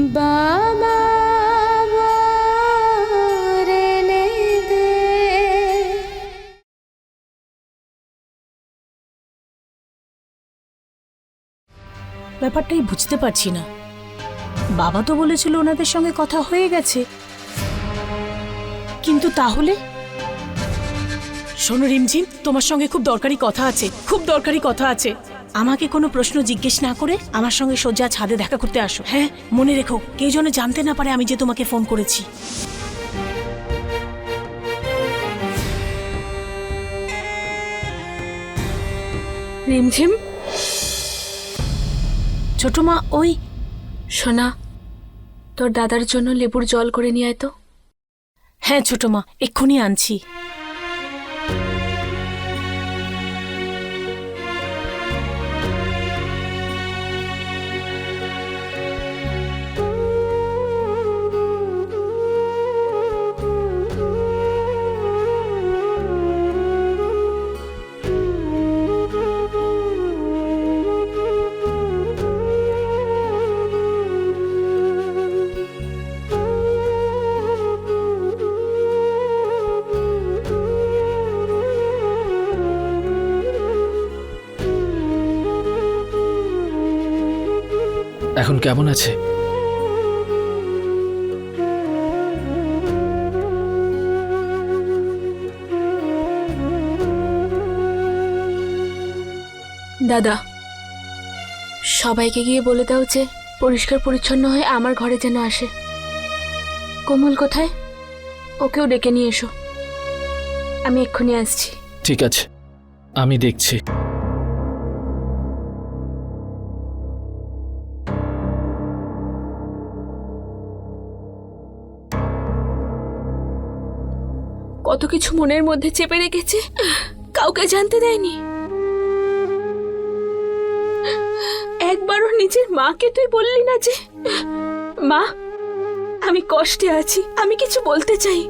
বাবা ব্যাপারটাই বুঝতে পারছি না। বাবা তো বলেছিল ওনাদের সঙ্গে কথা হয়ে গেছে। কিন্তু তাহলে? শোনো রিমঝিম, তোমার সঙ্গে খুব দরকারি কথা আছে, খুব দরকারি কথা আছে। আমাকে কোনো প্রশ্ন জিজ্ঞেস না করে আমার সঙ্গে সোজা ছাদে দেখা করতে আসো। হ্যাঁ মনে রেখো কেউ যেন জানতে না পারে আমি যে তোমাকে ফোন করেছি। রিমঝিম? ছোট মা ওই সোনা তোর দাদার জন্য লেবুর জল করে নিয়ে আয় তো। হ্যাঁ ছোট মা এক্ষুনি আনছি। এখন কেমন আছে? দাদা সবাইকে গিয়ে বলে দাও যে পরিষ্কার পরিচ্ছন্ন হয়ে আমার ঘরে যেন আসে। কোমল কোথায়? ওকেও ডেকে নিয়ে এসো। আমি এক্ষুনি আসছি। ঠিক আছে আমি দেখছি। কত কিছু মনের মধ্যে চেপে রেখেছে, কাউকে জানতে দেয়নি। একবারও নিজের মাকে তুই বললি না যে, মা, আমি কষ্টে আছি, আমি কিছু বলতে চাই।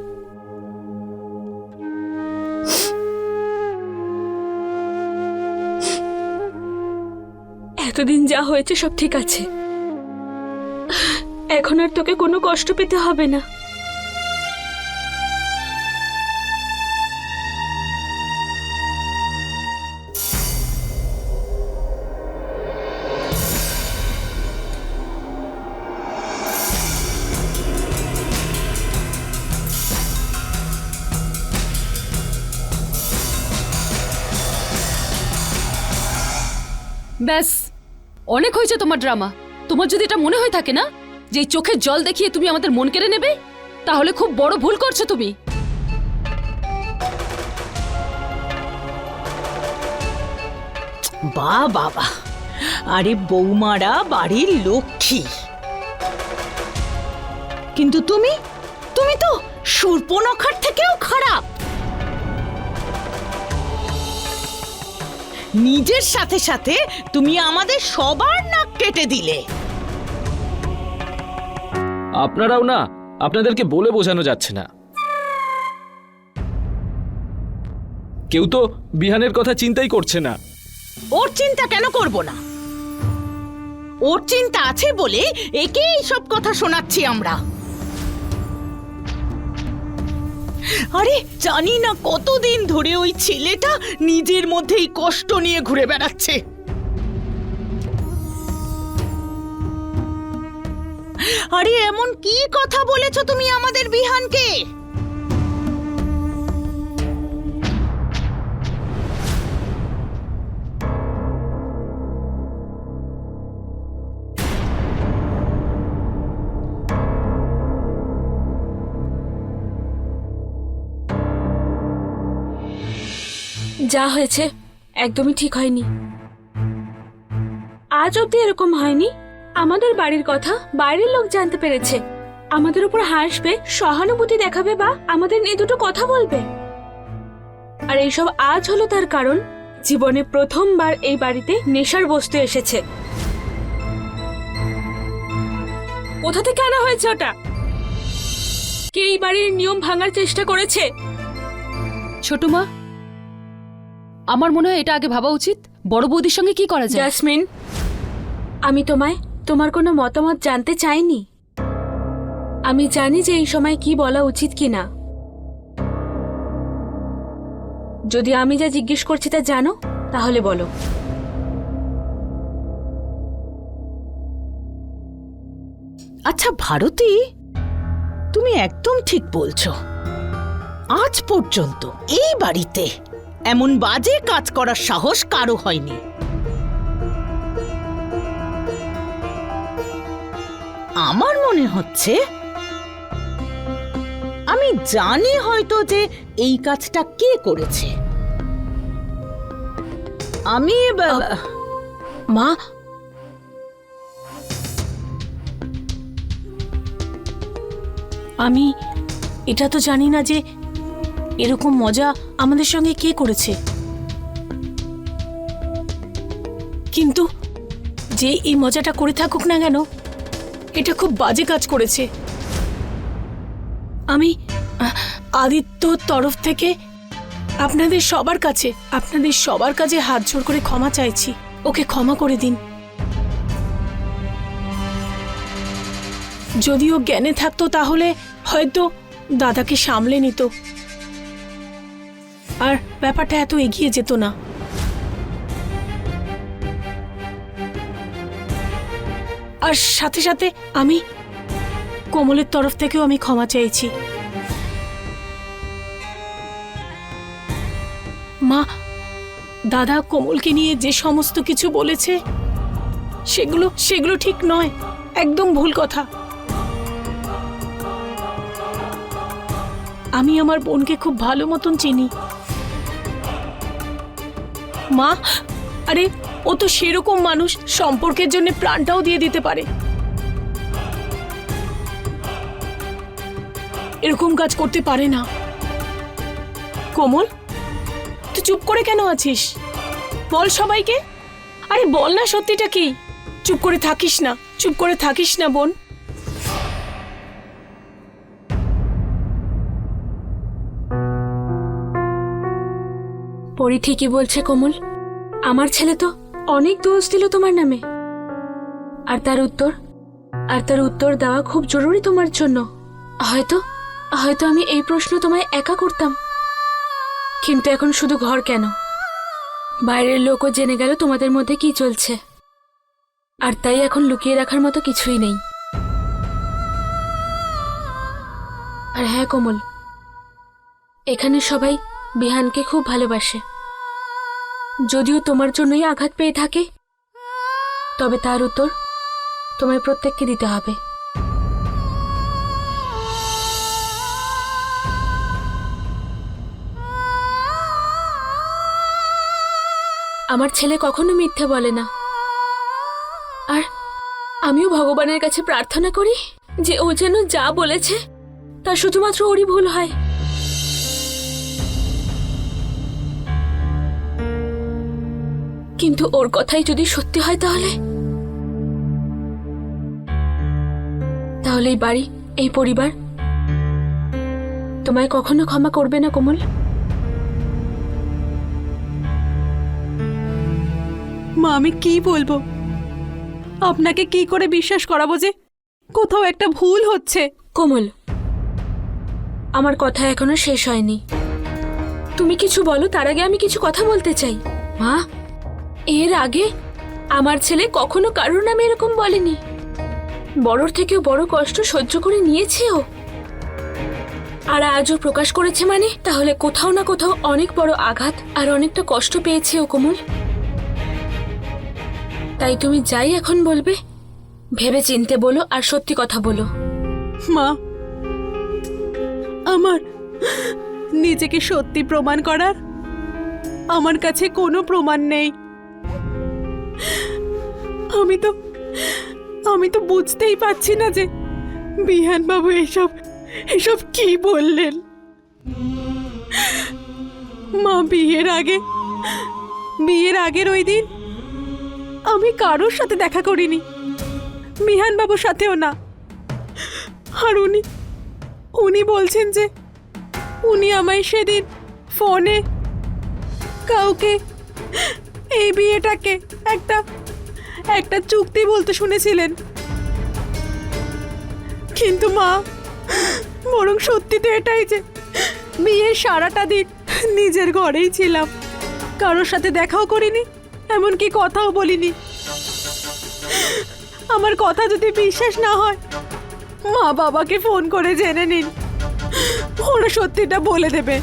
এতদিন যা হয়েছে সব ঠিক আছে। এখন আর তোকে কোনো কষ্ট পেতে হবে না। ব্যাস, অনেক হয়েছে তোমার ড্রামা তোমার যদি এটা মনে হয়ে থাকে না, যে চোখের জল দেখিয়ে তুমি আমাদের মন কেড়ে নেবে, তাহলে খুব বড় ভুল করছ তুমি। বা বাবা আরে বৌমারা, বাড়ির লক্ষ্মী। কিন্তু তুমি তুমি তো সূর্পনখার থেকেও খারাপ। নিজের সাথে সাথে তুমি আমাদের সবার নাক কেটে দিলে। আপনারাও না আপনাদেরকে বলে বোঝানো যাচ্ছে না। কেউ তো বিহানের কথা চিন্তাই করছে না। ওর চিন্তা কেন করব না? ওর চিন্তা আছে বলে একে সব কথা শোনাচ্ছি আমরা। আরে, জানি না কতদিন ধরে ওই ছেলেটা নিজের মধ্যেই কষ্ট নিয়ে ঘুরে বেড়াচ্ছে। আরে, এমন কি কথা বলেছ তুমি আমাদের বিহানকে? যা হয়েছে একদমই ঠিক হয়নি। আজ অব্দি এরকম হয়নি। আমাদের বাড়ির কথা বাইরের লোক জানতে পেরেছে। আমাদের উপর হাসবে, সহানুভূতি দেখাবে বা আমাদের নিয়ে দুটো কথা বলবে। আর এইসব আজ হলো তার কারণ। জীবনে প্রথমবার এই বাড়িতে নেশার বস্তু এসেছে। কোথা থেকে আনা হয়েছে ওটা? কে এই বাড়ির নিয়ম ভাঙার চেষ্টা করেছে? ছোট মা আমার মনে হয় এটা আগে ভাবা উচিত। বড় বৌদির সঙ্গে কি করা যায়? জাসমিন আমি তোমায় তোমার কোনো মতামত জানতে চাইনি। আমি জানি যে এই সময় কি বলা উচিত কি না যদি আমি যা জিজ্ঞেস করছি তা জানো তাহলে বলো। আচ্ছা ভারতী তুমি একদম ঠিক বলছো। আজ পর্যন্ত এই বাড়িতে এমন বাজে কাজ করার সাহস কারও হয়নি। আমার মনে হচ্ছে, আমি জানি হয়তো যে এই কাজটা কে করেছে। আমি মা? আমি, এটা তো জানি না যে এরকম মজা আমাদের সঙ্গে কে করেছে? কিন্তু যে এই মজাটা করে থাকুক না কেন, এটা খুব বাজে কাজ করেছে। আমি আদিত্যর তরফ থেকে আপনাদের সবার কাছে, আপনাদের সবার কাছে হাত জোর করে ক্ষমা চাইছি। ওকে ক্ষমা করে দিন। যদিও জ্ঞানে থাকতো তাহলে হয়তো দাদাকে সামলে নিত। আর ব্যাপারটা এত এগিয়ে যেত না। আর সাথে সাথে আমি কোমলের তরফ থেকেও আমি ক্ষমা চাইছি। মা, দাদা কোমলকে নিয়ে যে সমস্ত কিছু বলেছে, সেগুলো সেগুলো ঠিক নয়, একদম ভুল কথা। আমি আমার বোনকে খুব ভালো মতন চিনি। মা। আরে, ও তো সেরকম মানুষ, সম্পর্কের জন্য প্রাণটাও দিয়ে দিতে পারে। এরকম কাজ করতে পারে না। কোমল, তুই চুপ করে কেন আছিস? বল সবাইকে। আরে, বল না সত্যিটা কি? চুপ করে থাকিস না, চুপ করে থাকিস না বোন। পরি ঠিকই বলছে কোমল। আমার ছেলে তো অনেক দোষ দিল তোমার নামে। আর তার উত্তর? আর তার উত্তর দেওয়া খুব জরুরি তোমার জন্য। হয়তো হয়তো আমি এই প্রশ্ন তোমায় একা করতাম। কিন্তু এখন শুধু ঘর কেন? বাইরের লোকও জেনে গেল তোমাদের মধ্যে কি চলছে। আর তাই এখন লুকিয়ে রাখার মতো কিছুই নেই। আর হ্যাঁ কোমল। এখানে সবাই বিহানকে খুব ভালোবাসে। যদিও তোমার জন্যই আঘাত পেয়ে থাকে, তবে তার উত্তর তোমায় প্রত্যেককে দিতে হবে। আমার ছেলে কখনো মিথ্যে বলে না। আর আমিও ভগবানের কাছে প্রার্থনা করি যে ও যেন যা বলেছে, তা শুধুমাত্র ওরই ভুল হয়। কিন্তু ওর কথাই যদি সত্যি হয় তাহলে? তাহলে এই বাড়ি এই পরিবার? তোমায় কখনো ক্ষমা করবে না কোমল? মা আমি কি বলব? আপনাকে কি করে বিশ্বাস করাবো যে কোথাও একটা ভুল হচ্ছে? কোমল আমার কথা এখনও শেষ হয়নি। তুমি কিছু বলো তার আগে আমি কিছু কথা বলতে চাই। মা এর আগে আমার ছেলে কখনো কারোর নামে এরকম বলেনি। বড়র থেকেও বড় কষ্ট সহ্য করে নিয়েছে ও আর আজও প্রকাশ করেছে মানে? তাহলে কোথাও না কোথাও অনেক বড় আঘাত আর অনেকটা কষ্ট পেয়েছে ও কোমল। তাই তুমি যাই এখন বলবে। ভেবে চিনতে বলো আর সত্যি কথা বলো। মা, আমার নিজেকে সত্যি প্রমাণ করার আমার কাছে কোনো প্রমাণ নেই। আমি তো আমি তো বুঝতেই পারছি না যে বিহান বাবু এসব এসব কি বললেন। মা, বিয়ের আগে, বিয়ের আগের ওই দিন আমি কারোর সাথে দেখা করিনি বিহান বাবুর সাথেও না। আর উনি উনি বলছেন যে উনি আমায় সেদিন ফোনে কাউকে এই বিয়েটাকে একটা একটা চুক্তি বলতে শুনেছিলেন। কিন্তু মা, বরং সত্যি তো এটাই যে, বিয়ের সারাটা দিন নিজের ঘরেই ছিলাম। কারোর সাথে দেখাও করিনি, এমনকি কথাও বলিনি। আমার কথা যদি বিশ্বাস না হয়, মা বাবাকে ফোন করে জেনে নিন। ওরা সত্যিটা বলে দেবে।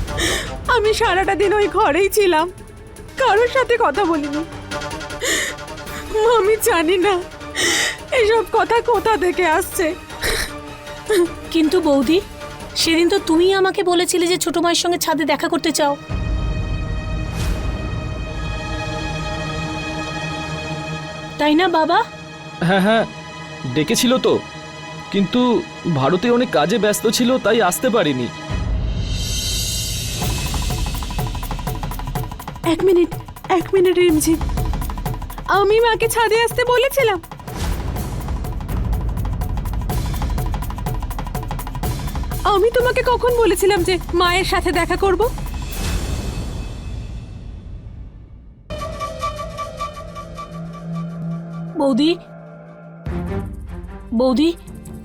আমি সারাটা দিন ওই ঘরেই ছিলাম। কারোর সাথে কথা বলিনি। আমি জানি না এসব কথা কোথা থেকে আসছে। কিন্তু বৌদি সেদিন তো তুমি আমাকে বলেছিলে যে ছোট মায়ের সঙ্গে ছাদে দেখা করতে চাও। তাই না বাবা? হ্যাঁ হ্যাঁ ডেকেছিল তো। কিন্তু ভারতে অনেক কাজে ব্যস্ত ছিল তাই আসতে পারিনি। এক মিনিট এক মিনিট, রিমঝিম। আমি মাকে ছাদে আসতে বলেছিলাম। আমি তোমাকে কখন বলেছিলাম যে মায়ের সাথে দেখা করব? বৌদি বৌদি,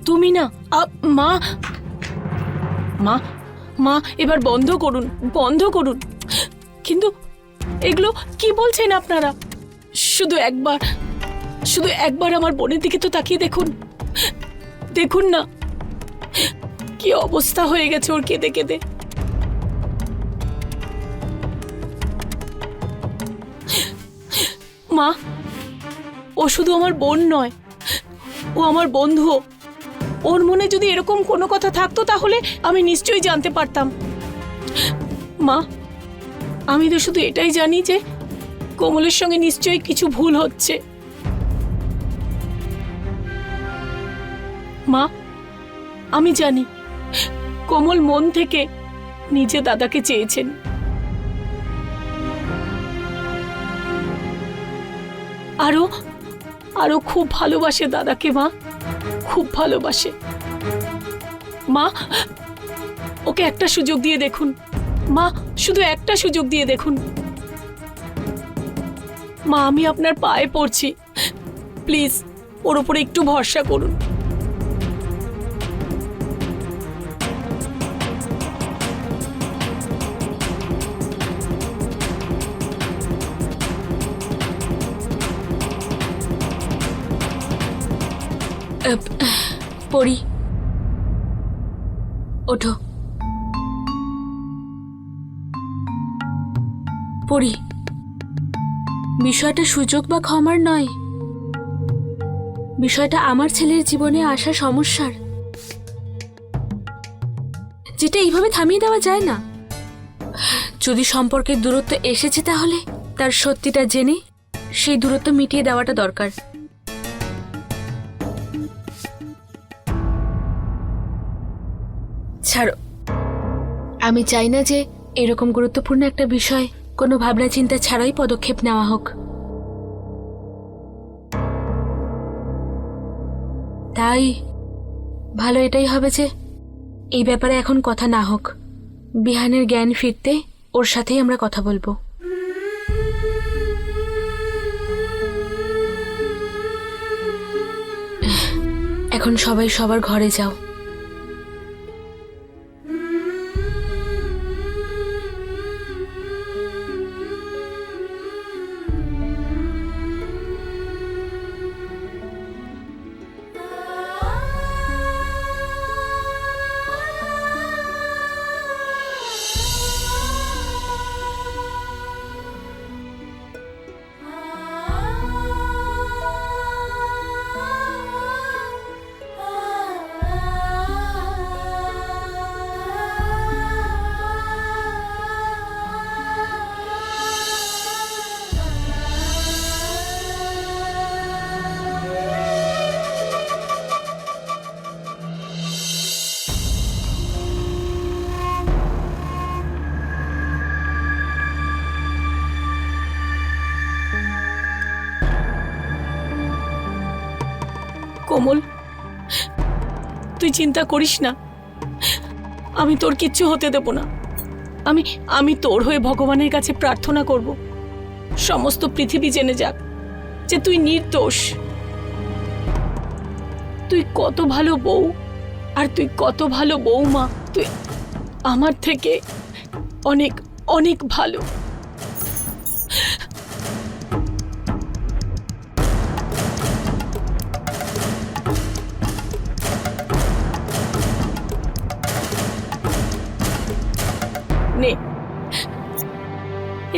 তুমি না মা মা মা, এবার বন্ধ করুন বন্ধ করুন। কিন্তু এগুলো কি বলছেন আপনারা? শুধু একবার শুধু একবার আমার বোনের দিকে তো তাকিয়ে দেখুন। দেখুন না, কি অবস্থা হয়ে গেছে ওর কেঁদে কেঁদে। মা, ও শুধু আমার বোন নয়, ও আমার বন্ধু। ওর মনে যদি এরকম কোনো কথা থাকতো তাহলে আমি নিশ্চয়ই জানতে পারতাম। মা আমি তো শুধু এটাই জানি যে কোমলের সঙ্গে নিশ্চয়ই কিছু ভুল হচ্ছে। মা, আমি জানি কোমল মন থেকে নিজে দাদাকে চেয়েছেন। আরও আরও খুব ভালোবাসে দাদাকে মা, খুব ভালোবাসে। মা, ওকে একটা সুযোগ দিয়ে দেখুন। মা, শুধু একটা সুযোগ দিয়ে দেখুন। মা, আমি আপনার পায়ে পড়ছি। প্লিজ, ওর উপরে একটু ভরসা করুন। পড়ি। ওঠো। পড়ি। বিষয়টা সুযোগ বা ক্ষমার নয়। বিষয়টা আমার ছেলের জীবনে আসা সমস্যার। যেটা এইভাবে থামিয়ে দেওয়া যায় না। যদি সম্পর্কের দূরত্ব এসেছে তাহলে তার সত্যিটা জেনে সেই দূরত্ব মিটিয়ে দেওয়াটা দরকার। ছাড়ো। আমি চাই না যে এরকম গুরুত্বপূর্ণ একটা বিষয় কোনো ভাবনা চিন্তা ছাড়াই পদক্ষেপ নেওয়া হোক। তাই ভালো এটাই হবে যে, এই ব্যাপারে এখন কথা না হোক। বিহানের জ্ঞান ফিরতে ওর সাথেই আমরা কথা বলব। এখন সবাই সবার ঘরে যাও। চিন্তা করিস না। আমি তোর কিচ্ছু হতে দেব না। আমি আমি তোর হয়ে ভগবানের কাছে প্রার্থনা করব। সমস্ত পৃথিবী জেনে যাক যে তুই নির্দোষ। তুই কত ভালো বউ আর তুই কত ভালো বৌমা তুই আমার থেকে অনেক অনেক ভালো।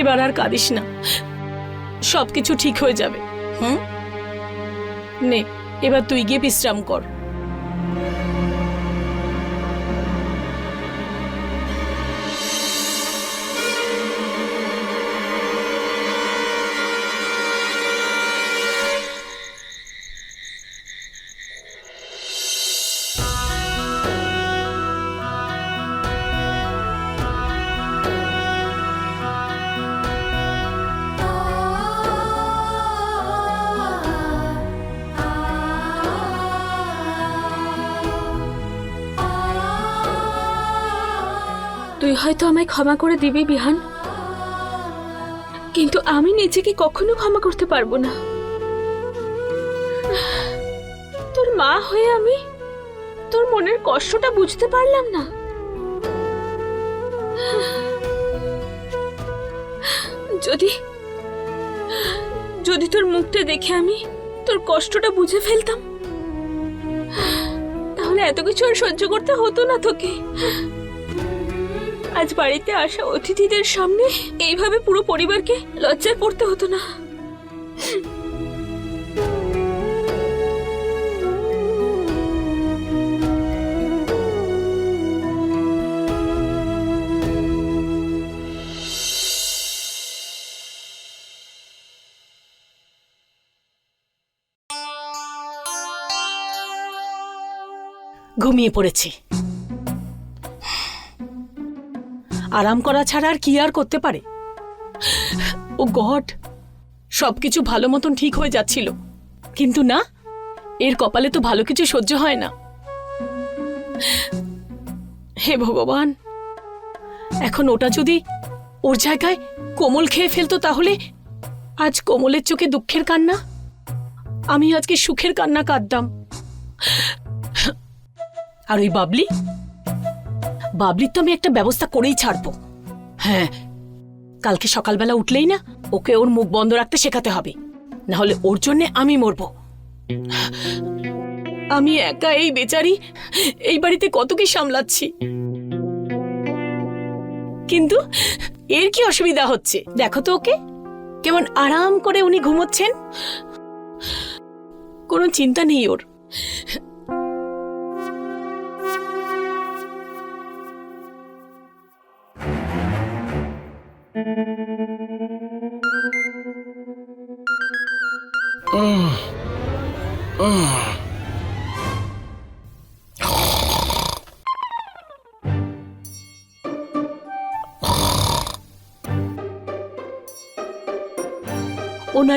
এবার আর কাঁদিস না। সবকিছু ঠিক হয়ে যাবে। হুম? নে, এবার তুই গিয়ে বিশ্রাম কর। হয়তো আমায় ক্ষমা করে দিবি, বিহান। কিন্তু আমি নিজেকে কখনো ক্ষমা করতে পারব না। তোর মা হয়ে আমি তোর মনের কষ্টটা বুঝতে পারলাম না। যদি যদি তোর মুখটা দেখে আমি তোর কষ্টটা বুঝে ফেলতাম, তাহলে এত কিছু আর সহ্য করতে হতো না তোকে। আজ বাড়িতে আসা অতিথিদের সামনে এইভাবে পুরো পরিবারকে লজ্জায় পড়তে হতো না। ঘুমিয়ে পড়েছি। আরাম করা ছাড়া আর কি আর করতে পারে? ও গড, সবকিছু ভালো মতন ঠিক হয়ে যাচ্ছিল। কিন্তু না, এর কপালে তো ভালো কিছু সহ্য হয় না। হে ভগবান, এখন ওটা যদি ওর জায়গায় কোমল খেয়ে ফেলতো তাহলে আজ কোমলের চোখে দুঃখের কান্না? আমি আজকে সুখের কান্না কাঁদতাম আর ওই বাবলি? বাবলির তো আমি একটা ব্যবস্থা করেই ছাড়বো। হ্যাঁ কালকে সকালবেলা উঠলেই না, ওকে ওর মুখ বন্ধ রাখতে শেখাতে হবে। না হলে ওর জন্য আমি মরবো। আমি একা এই বেচারি, এই বাড়িতে কত কি সামলাচ্ছি। কিন্তু এর কি অসুবিধা হচ্ছে? দেখো তো ওকে। কেমন আরাম করে উনি ঘুমোচ্ছেন। কোনো চিন্তা নেই ওর। ওনার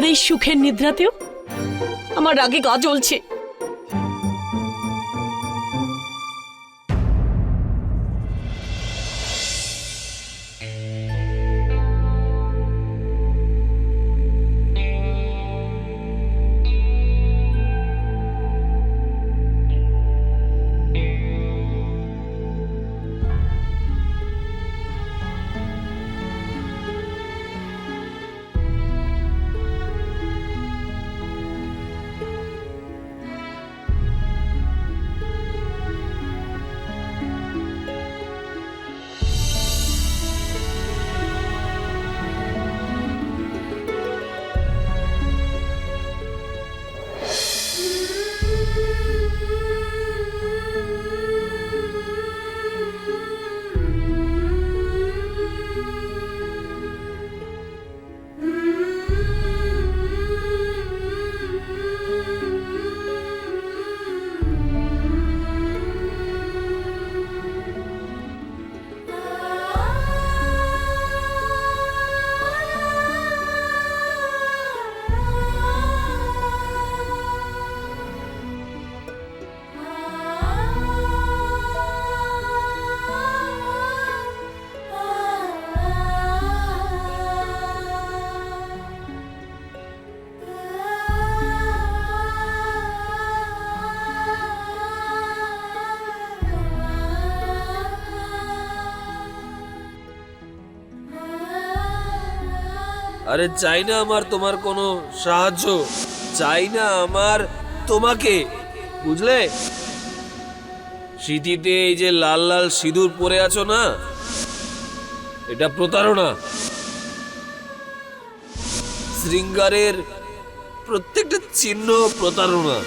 এই সুখের নিদ্রাতেও আমার রাগে গা জ্বলছে। আরে চাই না আমার তোমার কোনো সাহায্য, চাই না আমার তোমাকে, বুঝলে? স্মৃতিতে এই যে লাল লাল সিঁদুর পরে আছো না, এটা প্রতারণা। শৃঙ্গারের প্রত্যেকটা চিহ্ন প্রতারণা।